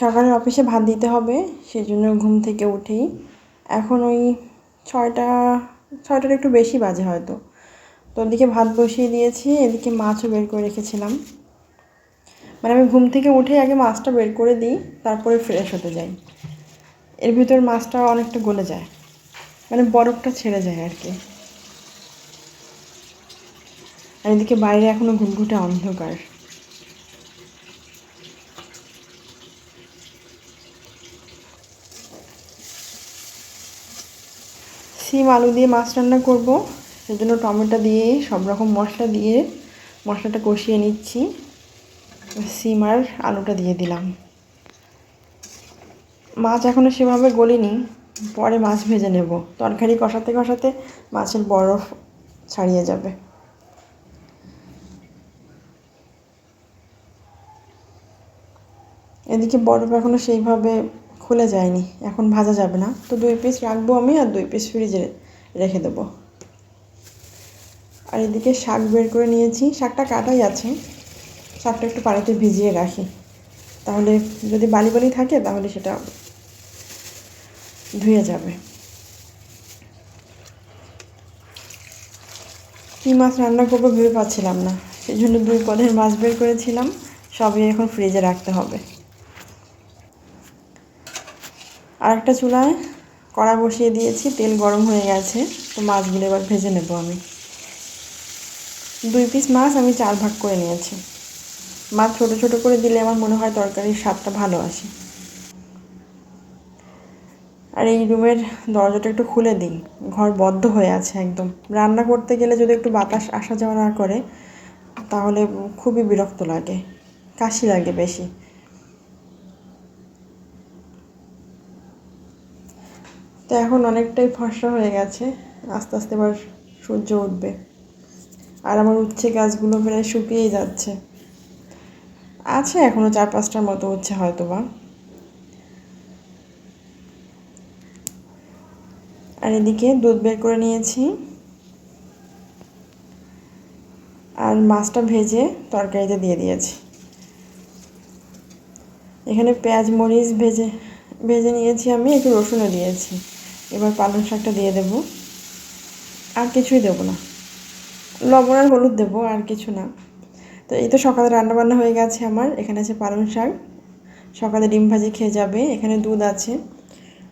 সকালে অফিসে ভাত দিতে হবে সেই জন্য ঘুম থেকে উঠেই। এখন ওই ছয়টা, ছয়টার একটু বেশি বাজে হয়তো। তো ওদিকে ভাত বসিয়ে দিয়েছি, এদিকে মাছও বের করে রেখেছিলাম। মানে আমি ঘুম থেকে উঠে আগে মাছটা বের করে দিই, তারপরে ফ্রেশ হতে যাই। এর ভিতর মাছটা অনেকটা গলে যায়। মানে বরফটা ছেড়ে যায় আর কি। আর এদিকে বাইরে এখনও ঘুটঘুটে অন্ধকার। সিম, আলু দিয়ে মাছ রান্না করব। সেই জন্য টমেটো দিয়ে, সব রকম মশলা দিয়ে মশলাটা কষিয়ে নিচ্ছি। সিম আর আলুটা দিয়ে দিলাম। মাছ এখনও সেভাবে গলিনি, পরে মাছ ভেজে নেব। তরকারি কষাতে কষাতে মাছের বরফ ছাড়িয়ে যাবে। এদিকে বরফ এখনও সেইভাবে খুলে যায়নি, এখন ভাজা যাবে না। তো দুই পিস রাখব আমি আর দুই পিস ফ্রিজে রেখে দেবো। আর এদিকে শাক বের করে নিয়েছি। শাকটা কাটাই আছে। শাকটা একটু পানিতে ভিজিয়ে রাখি। তাহলে যদি বালি বালি থাকে, তাহলে সেটা ধুয়ে যাবে। কী মাছ রান্না করব ভেবে পাচ্ছিলাম না। সেই জন্য দুই পদের মাছ বের করেছিলাম। সবই এখন ফ্রিজে রাখতে হবে। আর একটা চুলায় কড়া বসিয়ে দিয়েছি, তেল গরম হয়ে গেছে, তো মাছগুলো এবার ভেজে নেব আমি। দুই পিস মাছ আমি চার ভাগ করে নিয়েছি। মাছ ছোটো ছোটো করে দিলে আমার মনে হয় তরকারির স্বাদটা ভালো আসে। আর এই রুমের দরজাটা একটু খুলে দিই, ঘর বদ্ধ হয়ে আছে একদম। রান্না করতে গেলে যদি একটু বাতাস আসা যাওয়া না করে, তাহলে খুবই বিরক্ত লাগে, কাশি লাগে বেশি। তো এখন অনেকটাই ফর্সা হয়ে গেছে। আস্তে আস্তে এবার সূর্য উঠবে। আর আমার উচ্ছে গাছগুলো প্রায় শুকিয়েই যাচ্ছে। আছে এখনও চার পাঁচটার মতো উচ্ছে হয়তো বা আর এদিকে দুধ বের করে নিয়েছি। আর মাছটা ভেজে তরকারিতে দিয়ে দিয়েছি। এখানে পেঁয়াজ, মরিচ ভেজে ভেজে নিয়েছি আমি, একটু রসুনও দিয়েছি। এবার পালং শাকটা দিয়ে দেব। আর কিছুই দেবো না। লবণ আর হলুদ দেবো, আর কিছু না। তো এই তো সকালে রান্নাবান্না হয়ে গেছে আমার। এখানে আছে পালং শাক। সকালে ডিম ভাজি খেয়ে যাবে। এখানে দুধ আছে।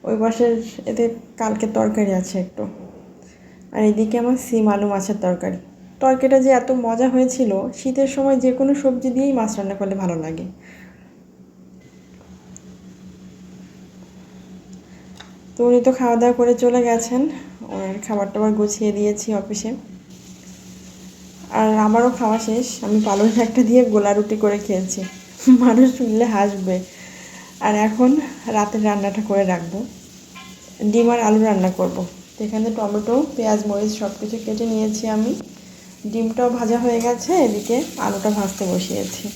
ওই পাশের এতে কালকে তরকারি আছে একটু। আর এদিকে আমার সিম আলু মাছের তরকারি। তরকারিটা যে এত মজা হয়েছিল, শীতের সময় যে কোনো সবজি দিয়েই মাছ রান্না করলে ভালো লাগে। তো উনি তো খাওয়া দাওয়া করে চলে গেছেন। ওনার খাবার টাবার গুছিয়ে দিয়েছি অফিসে। আর আমারও খাওয়া শেষ। আমি পালং শাকটা দিয়ে গোলা রুটি করে খেয়েছি। মানুষ শুনলে হাসবে। আর এখন রাতের রান্নাটা করে রাখব। ডিম আর আলু রান্না করব। এখানে টমেটো, পেঁয়াজ, মরিচ সব কিছু কেটে নিয়েছি আমি। ডিমটাও ভাজা হয়ে গেছে। এদিকে আলুটা ভাজতে বসিয়েছি।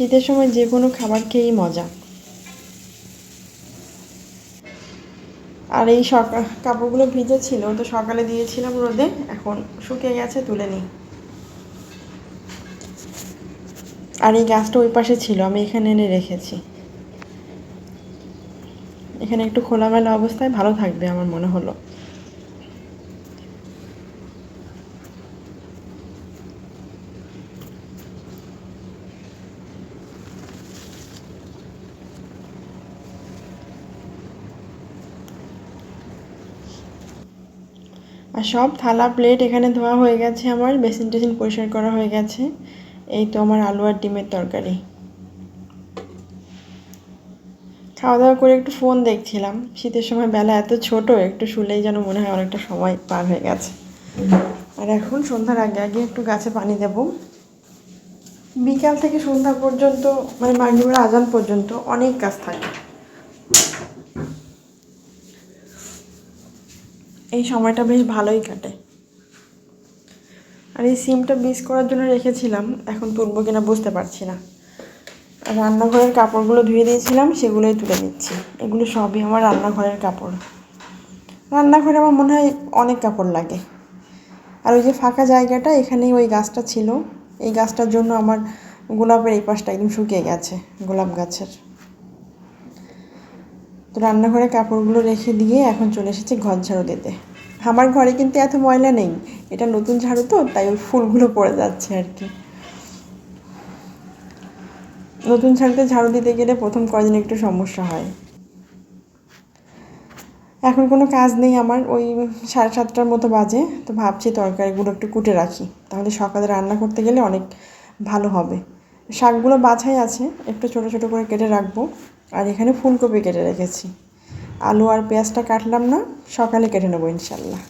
শীতের সময় যে কোনো খাবার খেয়েই মজা। আর এই সকাল কাপড়গুলো ভিজে ছিল তো সকালে দিয়েছিলাম রোদে, এখন শুকিয়ে গেছে, তুলে নিই। আর এই গাছটা ওই পাশে ছিল, আমি এখানে এনে রেখেছি। এখানে একটু খোলামেলা অবস্থায় ভালো থাকবে, আমার মনে হলো। আর সব থালা প্লেট এখানে ধোয়া হয়ে গেছে আমার, বেসিন টেসিন পরিষ্কার করা হয়ে গেছে। এই তো আমার আলু আর ডিমের তরকারি। খাওয়া দাওয়া করে একটু ফোন দেখছিলাম। শীতের সময় বেলা এত ছোট, একটু শুলেই যেন মনে হয় অনেকটা সময় পার হয়ে গেছে। আর এখন সন্ধ্যার আগে আগে একটু গাছে পানি দেব। বিকাল থেকে সন্ধ্যা পর্যন্ত মানে মাগরিবের আজান পর্যন্ত অনেক কাজ থাকে। এই সময়টা বেশ ভালোই কাটে। আর এই সিমটা বিস করার জন্য রেখেছিলাম, এখন তুলবো কিনা বুঝতে পারছি না। রান্নাঘরের কাপড়গুলো ধুয়ে দিয়েছিলাম, সেগুলোই তুলে নিচ্ছি। এগুলো সবই আমার রান্নাঘরের কাপড়। রান্নাঘরে আমার মনে হয় অনেক কাপড় লাগে। আর ওই যে ফাঁকা জায়গাটা, এখানেই ওই গাছটা ছিল। এই গাছটার জন্য আমার গোলাপের এই পাশটা একদম শুকিয়ে গেছে, গোলাপ গাছের। তো রান্নাঘরে কাপড়গুলো রেখে দিয়ে এখন চলে এসেছি ঘর ঝাড়ু দিতে। আমার ঘরে কিন্তু এত ময়লা নেই, এটা নতুন ঝাড়ু তো, তাই ওই ফুলগুলো পড়ে যাচ্ছে আর কি। নতুন ঝাড়ুতে ঝাড়ু দিতে গেলে প্রথম কয়দিন একটু সমস্যা হয়। এখন কোনো কাজ নেই আমার, ওই সাড়ে সাতটার মতো বাজে, তো ভাবছি তরকারিগুলো একটু কুটে রাখি, তাহলে সকালে রান্না করতে গেলে অনেক ভালো হবে। শাকগুলো বাছাই আছে, একটু ছোট ছোট করে কেটে রাখব। আর এখানে ফুলকপি কেটে রেখেছি। আলু আর পেঁয়াজটা কাটলাম না, সকালে কেটে নেব ইনশাল্লাহ।